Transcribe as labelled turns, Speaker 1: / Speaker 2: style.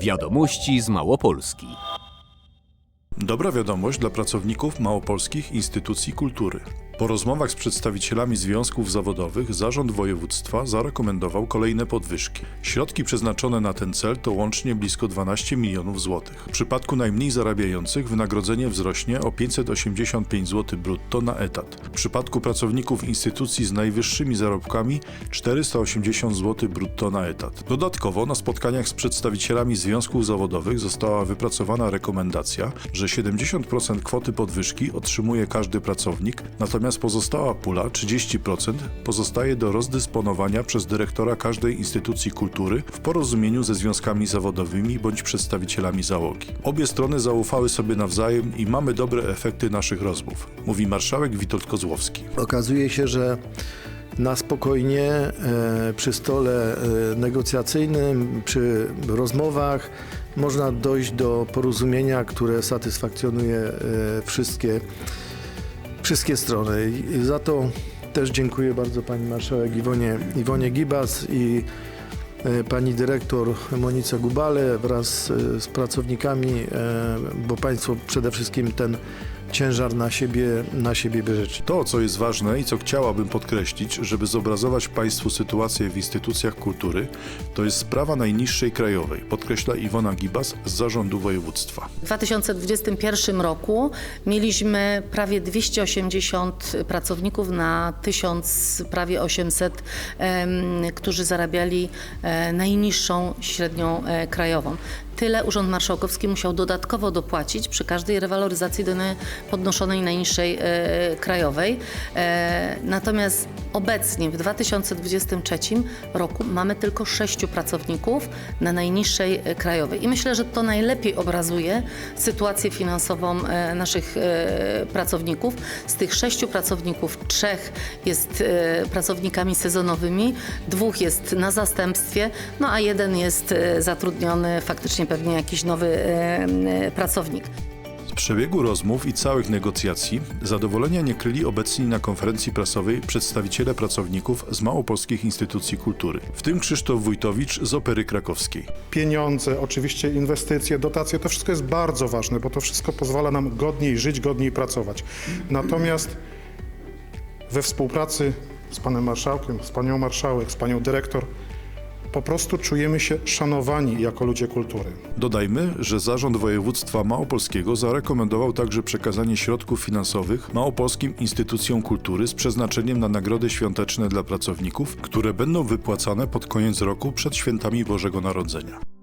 Speaker 1: Wiadomości z Małopolski.
Speaker 2: Dobra wiadomość dla pracowników małopolskich instytucji kultury. Po rozmowach z przedstawicielami związków zawodowych Zarząd Województwa zarekomendował kolejne podwyżki. Środki przeznaczone na ten cel to łącznie blisko 12 milionów złotych. W przypadku najmniej zarabiających wynagrodzenie wzrośnie o 585 zł brutto na etat. W przypadku pracowników instytucji z najwyższymi zarobkami 480 zł brutto na etat. Dodatkowo na spotkaniach z przedstawicielami związków zawodowych została wypracowana rekomendacja, że 70% kwoty podwyżki otrzymuje każdy pracownik, natomiast pozostała pula 30% pozostaje do rozdysponowania przez dyrektora każdej instytucji kultury w porozumieniu ze związkami zawodowymi bądź przedstawicielami załogi. Obie strony zaufały sobie nawzajem i mamy dobre efekty naszych rozmów, mówi marszałek Witold Kozłowski.
Speaker 3: Okazuje się, że na spokojnie e, przy stole e, negocjacyjnym, przy rozmowach można dojść do porozumienia, które satysfakcjonuje e, wszystkie, wszystkie strony. I za to też dziękuję bardzo pani marszałek Iwonie, Iwonie Gibas i e, pani dyrektor Monice Gubale wraz e, z pracownikami, e, bo państwo przede wszystkim ten ciężar na siebie, na siebie bierzecie.
Speaker 2: To, co jest ważne i co chciałabym podkreślić, żeby zobrazować Państwu sytuację w instytucjach kultury, to jest sprawa najniższej krajowej, podkreśla Iwona Gibas z Zarządu Województwa.
Speaker 4: W 2021 roku mieliśmy prawie 280 pracowników na 1000, prawie 800, em, którzy zarabiali e, najniższą średnią e, krajową. Tyle Urząd Marszałkowski musiał dodatkowo dopłacić przy każdej rewaloryzacji do podnoszonej najniższej e, krajowej. E, natomiast obecnie w 2023 roku mamy tylko sześciu pracowników na najniższej e, krajowej. I myślę, że to najlepiej obrazuje sytuację finansową e, naszych e, pracowników. Z tych sześciu pracowników trzech jest pracownikami sezonowymi, dwóch jest na zastępstwie, no a jeden jest zatrudniony faktycznie pewnie jakiś nowy e, e, pracownik.
Speaker 2: Z przebiegu rozmów i całych negocjacji zadowolenia nie kryli obecni na konferencji prasowej przedstawiciele pracowników z małopolskich instytucji kultury, w tym Krzysztof Wójtowicz z Opery Krakowskiej.
Speaker 5: pieniądze, oczywiście inwestycje, dotacje, to wszystko jest bardzo ważne, bo to wszystko pozwala nam godniej żyć, godniej pracować. Natomiast we współpracy z panem marszałkiem, z panią marszałek, z panią dyrektor, po prostu czujemy się szanowani jako ludzie kultury.
Speaker 2: Dodajmy, że Zarząd Województwa Małopolskiego zarekomendował także przekazanie środków finansowych małopolskim instytucjom kultury z przeznaczeniem na nagrody świąteczne dla pracowników, które będą wypłacane pod koniec roku przed świętami Bożego Narodzenia.